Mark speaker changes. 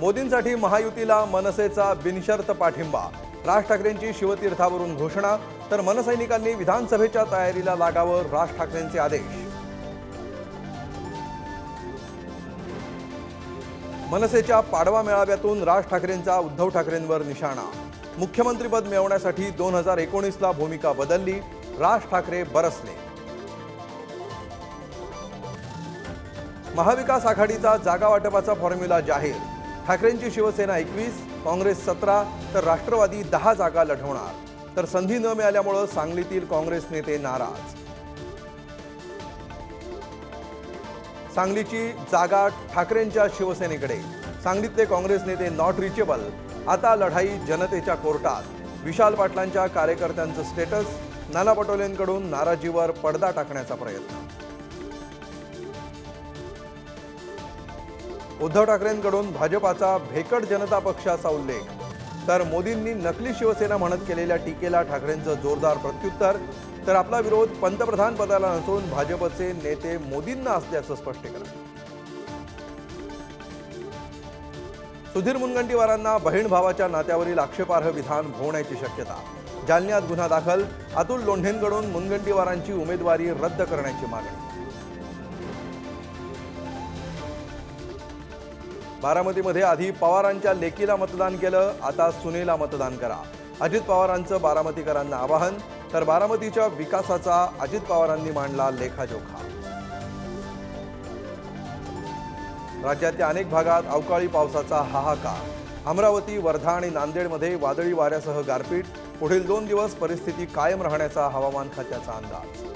Speaker 1: मोदींसाठी महायुतीला मनसेचा बिनशर्त पाठिंबा. राज ठाकरेंची शिवतीर्थावरून घोषणा तर मनसैनिकांनी विधानसभेच्या तयारीला लागावं राज ठाकरेंचे आदेश. मनसेच्या पाडवा मेळाव्यातून राज ठाकरेंचा उद्धव ठाकरेंवर निशाणा. मुख्यमंत्रीपद मिळवण्यासाठी दोन हजार एकोणीसला भूमिका बदलली राज ठाकरे बरसले. महाविकास आघाडीचा जागा वाटपाचा फॉर्म्युला जाहीर. ठाकरेंची शिवसेना एकवीस काँग्रेस सतरा तर राष्ट्रवादी दहा जागा लढवणार. तर संधी न मिळाल्यामुळं सांगलीतील काँग्रेस नेते नाराज. सांगलीची जागा ठाकरेंच्या शिवसेनेकडे. सांगलीतले काँग्रेस नेते नॉट रिचेबल आता लढाई जनतेच्या कोर्टात. विशाल पाटलांच्या कार्यकर्त्यांचं स्टेटस नाना पटोलेंकडून नाराजीवर पडदा टाकण्याचा प्रयत्न. उद्धव ठाकरेंकडून भाजपाचा भेकड जनता पक्षाचा उल्लेख. तर मोदींनी नकली शिवसेना म्हणत केलेल्या टीकेला ठाकरेंचं जोरदार प्रत्युत्तर. तर आपला विरोध पंतप्रधान पदाला नसून भाजपचे नेते मोदींना असल्याचं स्पष्टीकरण. सुधीर मुनगंटीवारांना बहीण भावाच्या नात्यावरील आक्षेपार्ह विधान भोवण्याची शक्यता. जालन्यात गुन्हा दाखल. अतुल लोंढेंकडून मुनगंटीवारांची उमेदवारी रद्द करण्याची मागणी. बारामतीमध्ये आधी पवारांच्या लेकीला मतदान केलं आता सुनेला मतदान करा. अजित पवारांचं बारामतीकरांना आवाहन तर बारामतीच्या विकासाचा अजित पवारांनी मांडला लेखाजोखा. राज्यातल्या अनेक भागात अवकाळी पावसाचा हाहाकार. अमरावती वर्धा आणि नांदेडमध्ये वादळी वाऱ्यासह गारपीट. पुढील दोन दिवस परिस्थिती कायम राहण्याचा हवामान खात्याचा अंदाज.